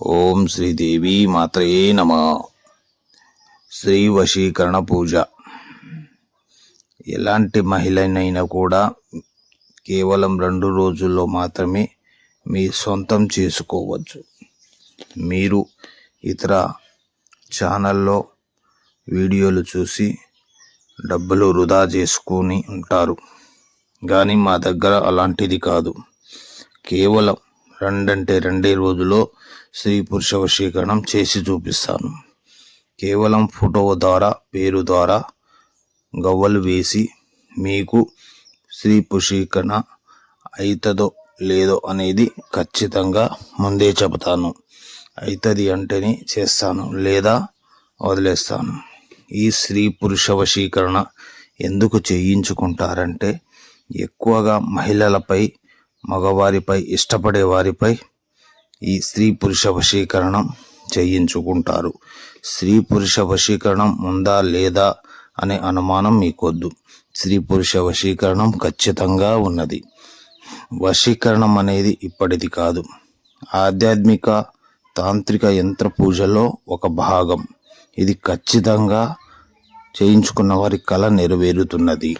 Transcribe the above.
ఓం శ్రీదేవి మాత్రయే నమ. శ్రీ వశీకరణ పూజ ఎలాంటి మహిళనైనా కూడా కేవలం రెండు రోజుల్లో మాత్రమే మీ సొంతం చేసుకోవచ్చు. మీరు ఇతర ఛానల్లో వీడియోలు చూసి డబ్బులు వృధా చేసుకొని ఉంటారు. కానీ మా దగ్గర అలాంటిది కాదు. కేవలం రెండంటే రెండే రోజులో స్త్రీ పురుష వశీకరణం చేసి చూపిస్తాను. కేవలం ఫోటో ద్వారా పేరు ద్వారా గవ్వలు వేసి మీకు స్త్రీ పురుషీకరణ అవుతుందో లేదో అనేది ఖచ్చితంగా ముందే చెబుతాను. అవుతుంది అంటేనే చేస్తాను లేదా వదిలేస్తాను. ఈ స్త్రీ పురుష వశీకరణ ఎందుకు చేయించుకుంటారంటే ఎక్కువగా మహిళలపై మగవారిపై ఇష్టపడే వారిపై ఈ స్త్రీ పురుష వశీకరణం చేయించుకుంటారు. స్త్రీ పురుష వశీకరణం ఉందా లేదా అనే అనుమానం మీకొద్దు. స్త్రీ పురుష వశీకరణం ఖచ్చితంగా ఉన్నది. వశీకరణం అనేది ఇప్పటిది కాదు. ఆధ్యాత్మిక తాంత్రిక యంత్ర పూజలో ఒక భాగం. ఇది ఖచ్చితంగా చేయించుకున్న వారి కళ నెరవేరుతున్నది.